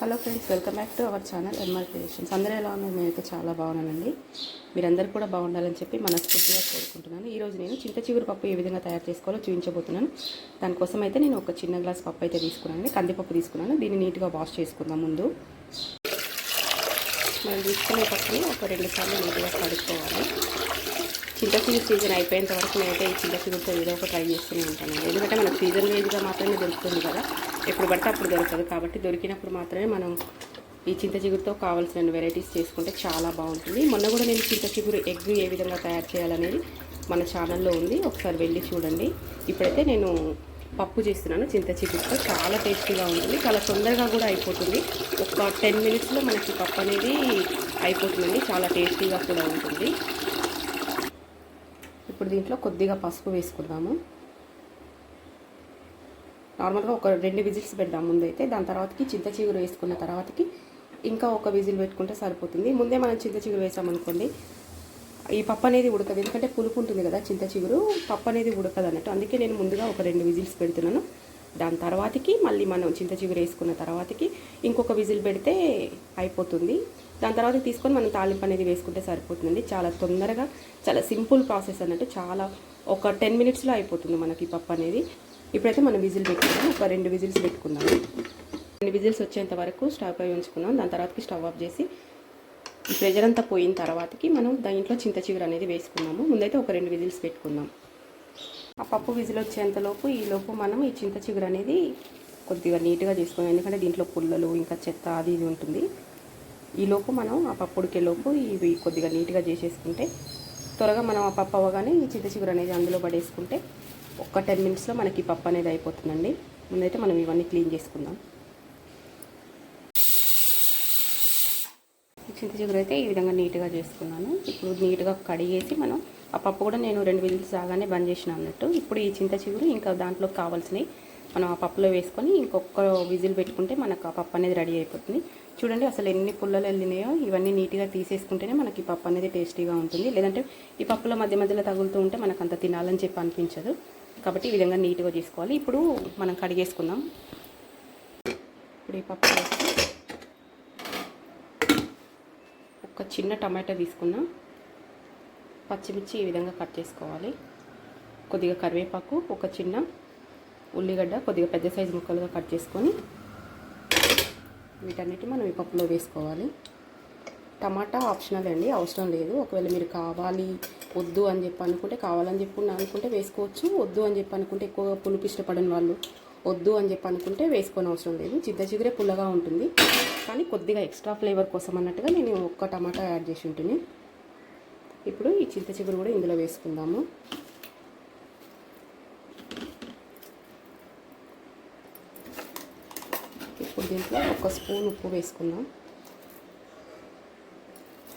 Hello friends welcome back to our channel MR creations. అందరూ ఎలా ఉన్నారు? నేనైతే చాలా బాగున్నానండి మీరందరూ కూడా బాగుండాలని చెప్పి మనస్ఫూర్తిగా కోరుకుంటున్నాను. ఈరోజు నేను చింత చిగురు పప్పు ఏ విధంగా తయారు చేసుకోవాలో చూపించబోతున్నాను. దానికోసం అయితే నేను ఒక చిన్న గ్లాస్ పప్పు అయితే తీసుకున్నాను కందిపప్పు తీసుకున్నాను. దీన్ని నీట్గా వాష్ చేసుకుందాం ముందు. మనం తీసుకునే పప్పుని ఒక రెండు సార్లు నీట్గా కడుక్కోవాలి. చింత చిగురు సీజన్ అయిపోయేంత వరకు నేనైతే ఈ చింత ఏదో ఒక ట్రై చేస్తూనే ఉంటాను. ఎందుకంటే మనకు సీజన్ వేజ్గా మాత్రమే దొరుకుతుంది కదా. ఎప్పుడు పడితే అప్పుడు దొరకదు. కాబట్టి దొరికినప్పుడు మాత్రమే మనం ఈ చింత చిగురుతో కావాల్సిన వెరైటీస్ చేసుకుంటే చాలా బాగుంటుంది. మొన్న కూడా నేను చింత చిగురు ఎగ్ ఏ విధంగా తయారు చేయాలనేది మన ఛానల్లో ఉంది. ఒకసారి వెళ్ళి చూడండి. ఇప్పుడైతే నేను పప్పు చేస్తున్నాను చింత చిగురుతో. చాలా టేస్టీగా ఉంటుంది. చాలా తొందరగా కూడా అయిపోతుంది. ఒక టెన్ మినిట్స్లో మనకి పప్పు అనేది అయిపోతుందండి. చాలా టేస్టీగా కూడా ఉంటుంది. ఇప్పుడు దీంట్లో కొద్దిగా పసుపు వేసుకుందాము. నార్మల్గా ఒక రెండు విజిల్స్ పెడదాం ముందైతే. దాని తర్వాతకి చింత చిగురు వేసుకున్న తర్వాతకి ఇంకా ఒక విజిల్ పెట్టుకుంటే సరిపోతుంది. ముందే మనం చింత చిగురు వేసామనుకోండి ఈ పప్పు అనేది ఉడకదు. ఎందుకంటే పులుపు ఉంటుంది కదా చింత చిగురు పప్పు అనేది ఉడకదు అన్నట్టు. అందుకే నేను ముందుగా ఒక రెండు విజిల్స్ పెడుతున్నాను. దాని తర్వాతకి మళ్ళీ మనం చింత చిగురు వేసుకున్న తర్వాతకి ఇంకొక విజిల్ పెడితే అయిపోతుంది. దాని తర్వాత తీసుకొని మనం తాలింపు అనేది వేసుకుంటే సరిపోతుందండి. చాలా తొందరగా చాలా సింపుల్ ప్రాసెస్ అన్నట్టు చాలా ఒక టెన్ మినిట్స్లో అయిపోతుంది మనకి పప్పు అనేది. ఇప్పుడైతే మనం విజిల్ పెట్టుకుందాం. ఒక రెండు విజిల్స్ పెట్టుకుందాం. రెండు విజిల్స్ వచ్చేంత వరకు స్టవ్ పై దాని తర్వాతకి స్టవ్ ఆఫ్ చేసి ప్రెజర్ అంతా పోయిన తర్వాతకి మనం దాంట్లో చింత చిగురు అనేది వేసుకున్నాము. ముందైతే ఒక రెండు విజిల్స్ పెట్టుకుందాం. ఆ పప్పు విజిల్ వచ్చేంతలోపు ఈలోపు మనం ఈ చింత చిగురు అనేది కొద్దిగా నీట్గా తీసుకున్నాం ఎందుకంటే దీంట్లో పుల్లలు ఇంకా చెత్త అది ఇది ఉంటుంది. ఈలోపు మనం ఆ పప్పు ఉడికేలోపు ఇవి కొద్దిగా నీట్గా చేసేసుకుంటే త్వరగా మనం ఆ పప్పు అవ్వగానే ఈ చింత చిగురు అనేది అందులో పడేసుకుంటే ఒక్క టెన్ మినిట్స్లో మనకి పప్పు అనేది అయిపోతుందండి. ముందైతే మనం ఇవన్నీ క్లీన్ చేసుకుందాం. చింత చిగురు అయితే ఈ విధంగా నీట్గా చేసుకున్నాను. ఇప్పుడు నీట్గా కడిగేసి మనం ఆ పప్పు కూడా నేను రెండు విజిల్స్ రాగానే బంద్ చేసిన అన్నట్టు. ఇప్పుడు ఈ చింత చిగురు ఇంకా దాంట్లో కావాల్సినవి మనం ఆ పప్పులో వేసుకొని ఇంకొక విజిల్ పెట్టుకుంటే మనకు ఆ పప్పు అనేది రెడీ అయిపోతుంది. చూడండి అసలు ఎన్ని పుల్లలు వెళ్ళినాయో ఇవన్నీ నీట్గా తీసేసుకుంటేనే మనకి పప్పు అనేది టేస్టీగా ఉంటుంది. లేదంటే ఈ పప్పులో మధ్య మధ్యలో తగులుతూ ఉంటే మనకు అంత తినాలని చెప్పి అనిపించదు. కాబట్టి ఈ విధంగా నీట్గా చేసుకోవాలి ఇప్పుడు మనం కడిగేసుకుందాం. ఇప్పుడు ఈ పప్పు ఒక చిన్న టమాటా తీసుకున్నాం పచ్చిమిర్చి ఈ విధంగా కట్ చేసుకోవాలి. కొద్దిగా కరివేపాకు ఒక చిన్న ఉల్లిగడ్డ కొద్దిగా పెద్ద సైజు ముక్కలుగా కట్ చేసుకొని వీటన్నిటి మనం ఈ పప్పులో వేసుకోవాలి. టమాటా ఆప్షనల్ అండి అవసరం లేదు. ఒకవేళ మీరు కావాలి వద్దు అని చెప్పి అనుకుంటే కావాలని చెప్పి అనుకుంటే వేసుకోవచ్చు వద్దు అని చెప్పి అనుకుంటే ఎక్కువ పులుపు ఇష్టపడని వాళ్ళు వద్దు అని చెప్పి అనుకుంటే వేసుకొని అవసరం లేదు. చింత చిగురే పుల్లగా ఉంటుంది. కానీ కొద్దిగా ఎక్స్ట్రా ఫ్లేవర్ కోసం అన్నట్టుగా నేను ఒక్క టమాటా యాడ్ చేసి ఉంటుంది ఇప్పుడు ఈ చింత చిగురు కూడా ఇందులో వేసుకుందాము. ఇప్పుడు దీంట్లో ఒక స్పూన్ ఉప్పు వేసుకుందాం.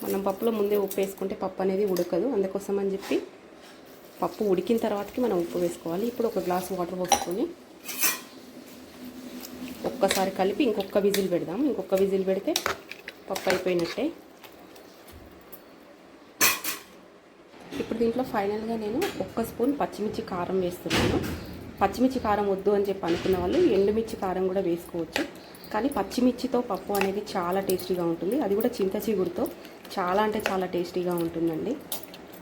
మనం పప్పులో ముందే ఉప్పు వేసుకుంటే పప్పు అనేది ఉడకదు. అందుకోసం అని చెప్పి పప్పు ఉడికిన తర్వాతకి మనం ఉప్పు వేసుకోవాలి. ఇప్పుడు ఒక గ్లాస్ వాటర్ పోసుకొని ఒక్కసారి కలిపి ఇంకొక విజిల్ పెడదాం. ఇంకొక విజిల్ పెడితే పప్పు అయిపోయినట్టే. ఇప్పుడు దీంట్లో ఫైనల్గా నేను ఒక్క స్పూన్ పచ్చిమిర్చి కారం వేస్తున్నాను. పచ్చిమిర్చి కారం వద్దు అని చెప్పి అనుకున్న వాళ్ళు ఎండుమిర్చి కారం కూడా వేసుకోవచ్చు. కానీ పచ్చిమిర్చితో పప్పు అనేది చాలా టేస్టీగా ఉంటుంది. అది కూడా చింత చిగురుతో చాలా అంటే చాలా టేస్టీగా ఉంటుందండి.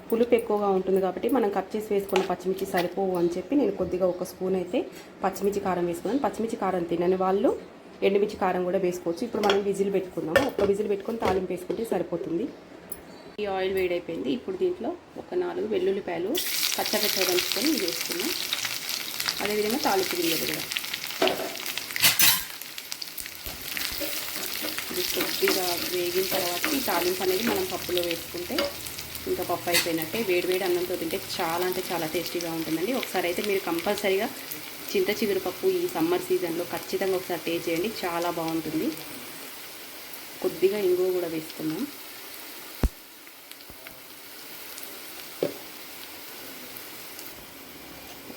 పులుపు ఎక్కువగా ఉంటుంది కాబట్టి మనం కట్ చేసి వేసుకున్న పచ్చిమిర్చి సరిపోవు అని చెప్పి నేను కొద్దిగా ఒక స్పూన్ అయితే పచ్చిమిర్చి కారం వేసుకున్నాను. పచ్చిమిర్చి కారం తినని వాళ్ళు ఎండుమిర్చి కారం కూడా వేసుకోవచ్చు. ఇప్పుడు మనం విజిల్ పెట్టుకుందాము. ఒక్క విజిల్ పెట్టుకొని తాలింపు వేసుకుంటే సరిపోతుంది. ఈ ఆయిల్ వేడైపోయింది. ఇప్పుడు దీంట్లో ఒక నాలుగు వెల్లుల్లిపాయలు పచ్చపచ్చ దంచుకొని వేసుకున్నాం అదేవిధంగా తాలింపు గిన్నెలు కూడా. ఇది కొద్దిగా వేగిన తర్వాత ఈ తాలింపు అనేది మనం పప్పులో వేసుకుంటే ఇంకా పప్పు అయిపోయినట్టే. వేడి వేడి అన్నంతో తింటే చాలా అంటే చాలా టేస్టీగా ఉంటుందండి. ఒకసారి అయితే మీరు కంపల్సరీగా చింత చిగురు పప్పు ఈ సమ్మర్ సీజన్లో ఖచ్చితంగా ఒకసారి టేస్ట్ చేయండి. చాలా బాగుంటుంది. కొద్దిగా ఇంగువ కూడా వేసుకున్నాం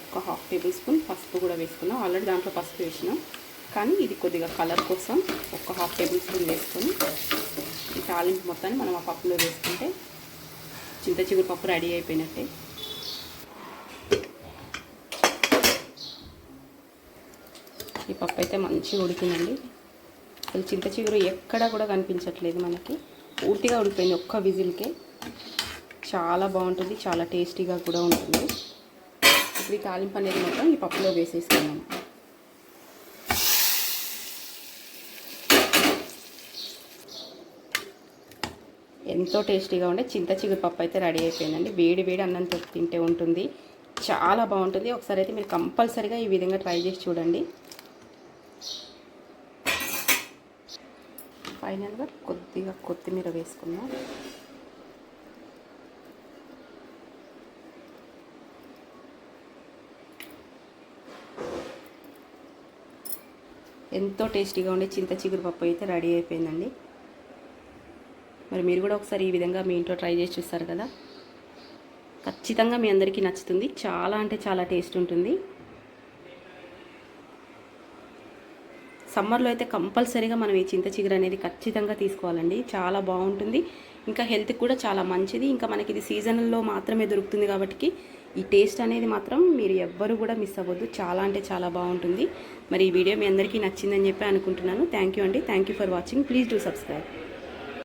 ఒక హాఫ్ టేబుల్ స్పూన్ పసుపు కూడా వేసుకున్నాం. ఆల్రెడీ దాంట్లో పసుపు వేసినాం. కానీ ఇది కొద్దిగా కలర్ కోసం ఒక హాఫ్ టేబుల్ స్పూన్ వేసుకొని ఈ తాలింపు మొత్తాన్ని మనం ఆ పప్పులో వేసుకుంటే చింత చిగురు పప్పు రెడీ అయిపోయినట్టే. ఈ పప్పు అయితే మంచిగా ఉడికిందండి. అసలు చింత చిగురు ఎక్కడా కూడా కనిపించట్లేదు మనకి. పూర్తిగా ఉడిపోయింది ఒక్క విజిల్కే. చాలా బాగుంటుంది చాలా టేస్టీగా కూడా ఉంటుంది. ఇప్పుడు ఈ తాలింపు అనేది మొత్తం ఈ పప్పులో వేసేసుకున్నాము ఎంతో టేస్టీగా ఉండే చింత చిగురు పప్పు అయితే రెడీ అయిపోయిందండి. వేడి వేడి అన్నంతో తింటే ఉంటుంది. చాలా బాగుంటుంది. ఒకసారి అయితే మీరు కంపల్సరీగా ఈ విధంగా ట్రై చేసి చూడండి. ఫైనల్గా కొద్దిగా కొత్తిమీర వేసుకుందాం. ఎంతో టేస్టీగా ఉండే చింత చిగురు పప్పు అయితే రెడీ అయిపోయిందండి. మరి మీరు కూడా ఒకసారి ఈ విధంగా మీ ఇంట్లో ట్రై చేసి చూస్తారు కదా. ఖచ్చితంగా మీ అందరికీ నచ్చుతుంది. చాలా అంటే చాలా టేస్ట్ ఉంటుంది. సమ్మర్లో అయితే కంపల్సరీగా మనం ఈ చింత చిగురు అనేది ఖచ్చితంగా తీసుకోవాలండి. చాలా బాగుంటుంది. ఇంకా హెల్త్కి కూడా చాలా మంచిది. ఇంకా మనకి ఇది సీజన్లో మాత్రమే దొరుకుతుంది కాబట్టి ఈ టేస్ట్ అనేది మాత్రం మీరు ఎవ్వరు కూడా మిస్ అవ్వద్దు. చాలా అంటే చాలా బాగుంటుంది. మరి ఈ వీడియో మీ అందరికీ నచ్చిందని చెప్పి అనుకుంటున్నాను. థ్యాంక్ యూ అండి. Thank you for watching. Please do subscribe.